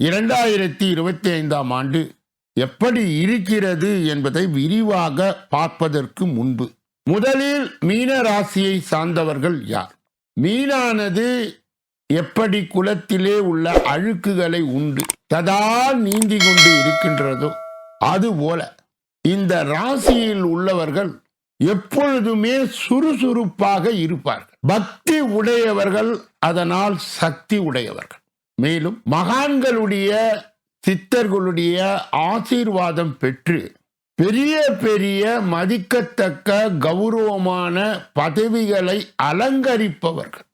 இரண்டாயிரத்தி இருபத்தி ஐந்தாம் ஆண்டு எப்படி இருக்கிறது என்பதை விரிவாக பார்ப்பதற்கு முன்பு முதலில் மீன ராசியை சார்ந்தவர்கள் யார்? மீனானது எப்படி குலத்திலே உள்ள அழுக்குகளை உண்டு ததா நீந்தி கொண்டு இருக்கின்றதோ அதுபோல இந்த ராசியில் உள்ளவர்கள் எப்பொழுதுமே சுறுசுறுப்பாக இருப்பார்கள். பக்தி உடையவர்கள் அதனால் சக்தி உடையவர்கள். மேலும் மகான்களுடைய சித்தர்களுடைய ஆசீர்வாதம் பெற்று பெரிய பெரிய மதிக்கத்தக்க கௌரவமான பதவிகளை அலங்கரிப்பவர்கள்.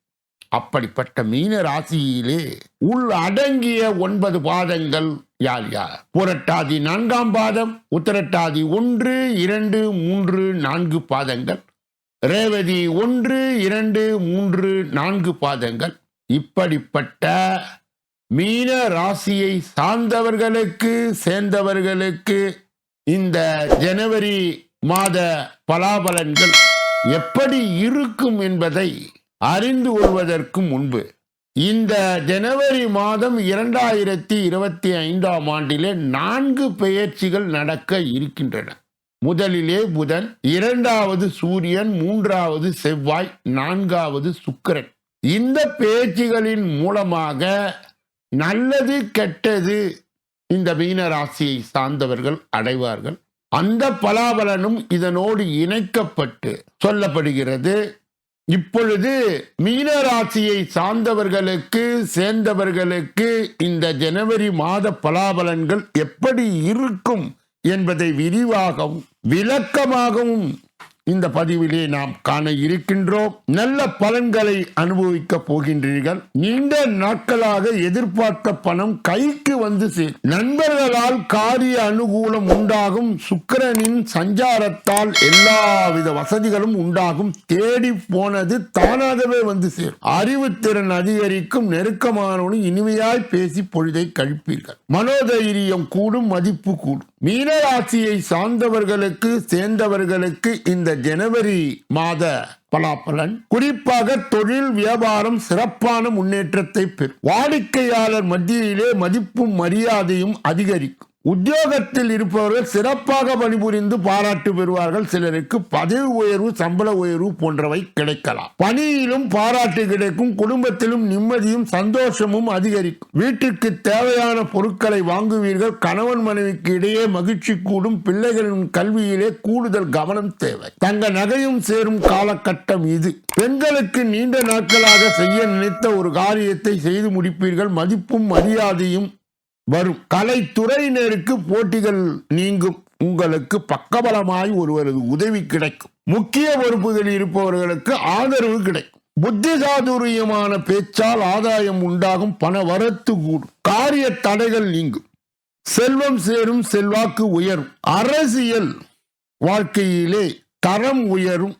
அப்படிப்பட்ட மீன ராசியிலே உள் அடங்கிய ஒன்பது பாதங்கள் யார் யார்? புரட்டாதி நான்காம் பாதம் உத்தரட்டாதி ஒன்று இரண்டு மூன்று நான்கு பாதங்கள். ரேவதி ஒன்று இரண்டு மூன்று நான்கு பாதங்கள். இப்படிப்பட்ட மீன ராசியை சார்ந்தவர்களுக்கு சேர்ந்தவர்களுக்கு இந்த ஜனவரி மாத பலாபலன்கள் எப்படி இருக்கும் என்பதை அறிந்து கொள்வதற்கு முன்பு இந்த ஜனவரி மாதம் இரண்டாயிரத்தி இருபத்தி ஐந்தாம் ஆண்டிலே நான்கு பெயர்ச்சிகள் நடக்க இருக்கின்றன. முதலிலே புதன் இரண்டாவது சூரியன் மூன்றாவது செவ்வாய் நான்காவது சுக்கிரன். இந்த பேச்சுகளின் மூலமாக நல்லது கெட்டது இந்த மீன ராசியை சார்ந்தவர்கள் அடைவார்கள். அந்த பலாபலனும் இதனோடு இணைக்கப்பட்டு சொல்லப்படுகிறது. இப்பொழுது மீனராசியை சார்ந்தவர்களுக்கு சேர்ந்தவர்களுக்கு இந்த ஜனவரி மாத பலாபலன்கள் எப்படி இருக்கும் என்பதை விரிவாகவும் விளக்கமாகவும் இந்த பதிவிலே நாம் காண இருக்கின்றோம். நல்ல பலன்களை அனுபவிக்க போகின்றீர்கள். நீண்ட நாட்களாக எதிர்பார்த்த பணம் கைக்கு வந்து சேர் நண்பர்களால் காரிய அனுகூலம் உண்டாகும். சுக்கரனின் சஞ்சாரத்தால் எல்லாவித வசதிகளும் உண்டாகும். தேடி போனது தானாகவே வந்து சேரும். அறிவுத்திறன் அதிகரிக்கும். நெருக்கமானவனும் இனிமையாய் பேசி பொழுதை கழிப்பீர்கள். மனோதைரியம் கூடும் மதிப்பு கூடும். மீனராசியை சார்ந்தவர்களுக்கு சேர்ந்தவர்களுக்கு இந்த ஜனவரி மாத பலாப்பலன் குறிப்பாக தொழில் வியாபாரம் சிறப்பான முன்னேற்றத்தை பெறும். வாடிக்கையாளர் மத்தியிலே மதிப்பும் மரியாதையும் அதிகரிக்கும். உத்தியோகத்தில் இருப்பவர்கள் சிறப்பாக பணிபுரிந்து பாராட்டு பெறுவார்கள். சிலருக்கு பதவி உயர்வு சம்பள உயர்வு போன்றவை கிடைக்கலாம். பணியிலும் பாராட்டு கிடைக்கும். குடும்பத்திலும் நிம்மதியும் சந்தோஷமும் அதிகரிக்கும். வீட்டிற்கு தேவையான பொருட்களை வாங்குவீர்கள். கணவன் மனைவிக்கு இடையே மகிழ்ச்சி கூடும். பிள்ளைகளின் கல்வியிலே கூடுதல் கவனம் தேவை. தங்க நகையும் சேரும் காலகட்டம் இது. பெண்களுக்கு நீண்ட நாட்களாக செய்ய நினைத்த ஒரு காரியத்தை செய்து முடிப்பீர்கள். மதிப்பும் மரியாதையும் வரும். கலைத்துறையினருக்கு போட்டிகள் நீங்கும். உங்களுக்கு பக்கபலமாய் ஒருவரது உதவி கிடைக்கும். முக்கிய பொறுப்புகள் இருப்பவர்களுக்கு ஆதரவு கிடைக்கும். புத்தி சாதுரியமான பேச்சால் ஆதாயம் உண்டாகும். பண வரத்து கூடும். காரிய தடைகள் நீங்கும். செல்வம் சேரும் செல்வாக்கு உயரும். அரசியல் வாழ்க்கையிலே தரம் உயரும்.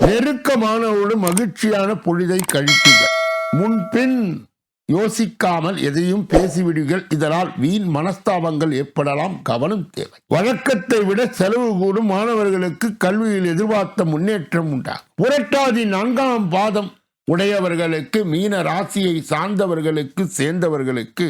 நெருக்கமானவரோடு மகிழ்ச்சியான பொழுதை கழிப்பீர்கள். முன்பின் யோசிக்காமல் எதையும் பேசிவிடுங்கள் இதனால் வீண் மனஸ்தாபங்கள் ஏற்படலாம். கவனம் தேவை. வழக்கத்தை விட செலவு கூடும். மாணவர்களுக்கு கல்வியில் எதிர்பார்த்த முன்னேற்றம் உண்டாகும் புரட்டாதி நான்காம் பாதம் உடையவர்களுக்கு மீன ராசியை சார்ந்தவர்களுக்கு சேர்ந்தவர்களுக்கு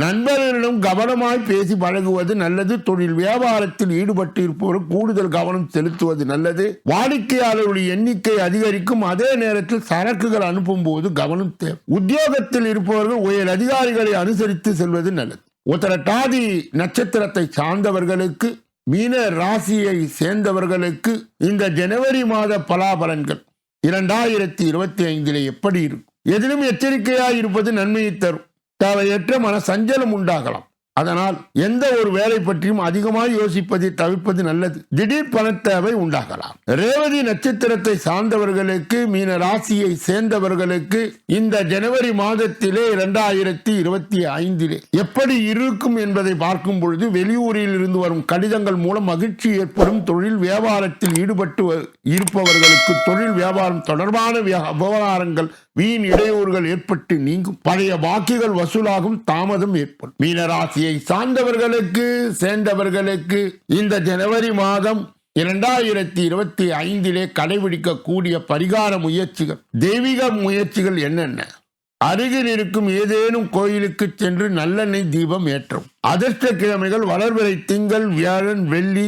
நண்பர்களிடம் கவனமாய் பேசி பழகுவது நல்லது. தொழில் வியாபாரத்தில் ஈடுபட்டு இருப்பவர் கூடுதல் கவனம் செலுத்துவது நல்லது. வாடிக்கையாளருடைய எண்ணிக்கை அதிகரிக்கும். அதே நேரத்தில் சரக்குகள் அனுப்பும் போது கவனம் தேவை. உத்தியோகத்தில் இருப்பவர்கள் உயர் அதிகாரிகளை அனுசரித்து செல்வது நல்லது. உத்தரட்டாதி நட்சத்திரத்தை சார்ந்தவர்களுக்கு மீன ராசியை சேர்ந்தவர்களுக்கு இந்த ஜனவரி மாத பலாபலன்கள் இரண்டாயிரத்தி இருபத்தி ஐந்திலே எப்படி இருக்கும்? எதிலும் எச்சரிக்கையாக இருப்பது நன்மையை தரும். தேவையற்ற மன சஞ்சலம் உண்டாகலாம். அதனால் எந்த ஒரு வேலை பற்றியும் அதிகமாக யோசிப்பதை தவிர்ப்பது நல்லது. திடீர் பண தேவை உண்டாகலாம். ரேவதி நட்சத்திரத்தை சார்ந்தவர்களுக்கு மீன ராசியை சேர்ந்தவர்களுக்கு இந்த ஜனவரி மாதத்திலே இரண்டாயிரத்தி இருபத்தி ஐந்திலே எப்படி இருக்கும் என்பதை பார்க்கும் பொழுது வெளியூரில் இருந்து வரும் கடிதங்கள் மூலம் மகிழ்ச்சி ஏற்படும். தொழில் வியாபாரத்தில் ஈடுபட்டு இருப்பவர்களுக்கு தொழில் வியாபாரம் தொடர்பான விவகாரங்கள் வீண் இடையூறுகள் ஏற்பட்டு நீங்கும். பழைய பாக்கிகள் வசூலாகும் தாமதம் ஏற்படும். மீனராசியை சார்ந்தவர்களுக்கு சேர்ந்தவர்களுக்கு இந்த ஜனவரி மாதம் இரண்டாயிரத்தி இருபத்தி ஐந்திலே கடைபிடிக்கக்கூடிய பரிகார முயற்சிகள். தெய்வீக முயற்சிகள் என்னென்ன? அருகில் இருக்கும் ஏதேனும் கோயிலுக்கு சென்று நல்லெண்ணெய் தீபம் ஏற்றும். அதிர்ஷ்ட கிழமைகள் வளர்பிறை திங்கள் வியாழன் வெள்ளி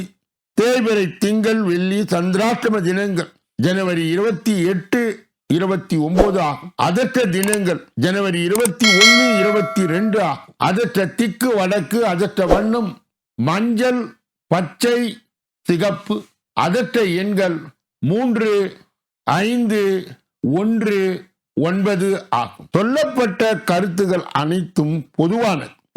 தேய்பிறை திங்கள் வெள்ளி சந்திராஷ்டம தினங்கள். ஜனவரி இருபத்தி எட்டு இருபத்தி ஒன்பது ஆகும். அதற்ற தினங்கள் ஜனவரி இருபத்தி ஒன்னு இருபத்தி ரெண்டு ஆகும். அதற்ற திக்கு வடக்கு அதற்ற வண்ணம் மஞ்சள் பச்சை சிகப்பு அதற்ற எண்கள் மூன்று ஐந்து ஒன்று ஒன்பது ஆகும். சொல்லப்பட்ட கருத்துகள் அனைத்தும் பொதுவானது.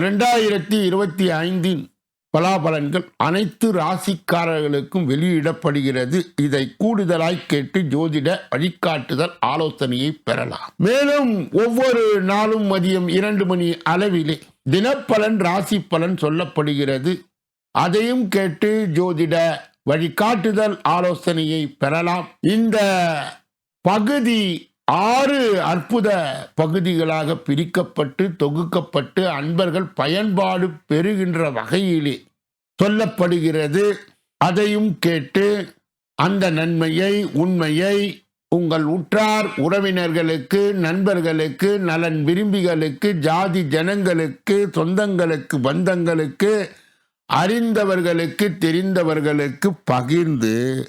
ரெண்டாயிரத்தி இருபத்தி ஐந்தின் பலாபலன்கள் அனைத்து ராசிக்காரர்களுக்கும் வெளியிடப்படுகிறது. இதை கூடுதலாய் கேட்டு ஜோதிட வழிகாட்டுதல் ஆலோசனையை பெறலாம். மேலும் ஒவ்வொரு நாளும் மதியம் இரண்டு மணி அளவிலே தினப்பலன் ராசி பலன் சொல்லப்படுகிறது. அதையும் கேட்டு ஜோதிட வழிகாட்டுதல் ஆலோசனையை பெறலாம். இந்த பகுதி ஆறு அற்புத பகுதிகளாக பிரிக்கப்பட்டு தொகுக்கப்பட்டு அன்பர்கள் பயன்பாடு பெறுகின்ற வகையிலே சொல்லப்படுகிறது. அதையும் கேட்டு அந்த நன்மையை உண்மையை உங்கள் உற்றார் உறவினர்களுக்கு நண்பர்களுக்கு நலன் விரும்பிகளுக்கு ஜாதி ஜனங்களுக்கு சொந்தங்களுக்கு பந்தங்களுக்கு அறிந்தவர்களுக்கு தெரிந்தவர்களுக்கு பகிர்ந்து